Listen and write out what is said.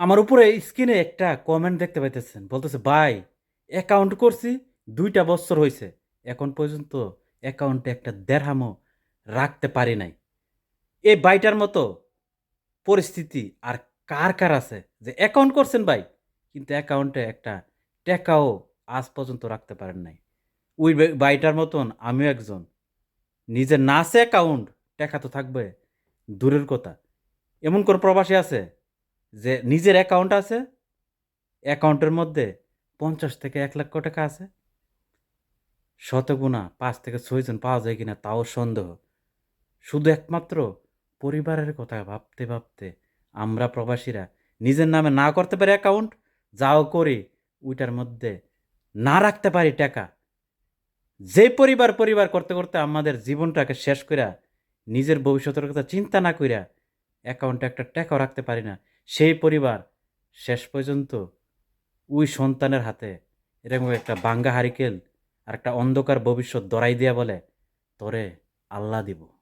আমার উপরে স্ক্রিনে একটা কমেন্ট দেখতে পাইতেছেন। বলতেছে, ভাই অ্যাকাউন্ট করছি, দুইটা বছর হয়েছে এখন পর্যন্ত অ্যাকাউন্টে একটা দেড়হামও রাখতে পারি নাই। এই বাইটার মতো পরিস্থিতি আর কার কার আছে? যে অ্যাকাউন্ট করছেন ভাই, কিন্তু অ্যাকাউন্টে একটা টাকাও আজ পর্যন্ত রাখতে পারেন নাই। ওই বাইটার মতন আমিও একজন। নিজের না আছে অ্যাকাউন্ট টাকা তো থাকবে, দূরের কথা। এমন কোন প্রবাসী আছে যে নিজের অ্যাকাউন্ট আছে অ্যাকাউন্টের মধ্যে পঞ্চাশ থেকে এক লক্ষ টাকা আছে। শতগুণা পাঁচ থেকে ছয়জন পাওয়া যায় কিনা তাও সন্দেহ। শুধু একমাত্র পরিবারের কথা ভাবতে ভাবতে আমরা প্রবাসীরা নিজের নামে না করতে পারি অ্যাকাউন্ট যাও করি ওইটার মধ্যে না রাখতে পারি টাকা। যে পরিবার পরিবার করতে করতে আমাদের জীবনটাকে শেষ কইরা নিজের ভবিষ্যতের কথা চিন্তা না কইরা অ্যাকাউন্টে একটা টাকাও রাখতে পারি না। সেই পরিবার শেষ পর্যন্ত ওই সন্তানের হাতে এরকম একটা বাঙ্গা হারিকেল আর একটা অন্ধকার ভবিষ্যৎ দরাই দিয়া বলে, তরে আল্লাহ দিব।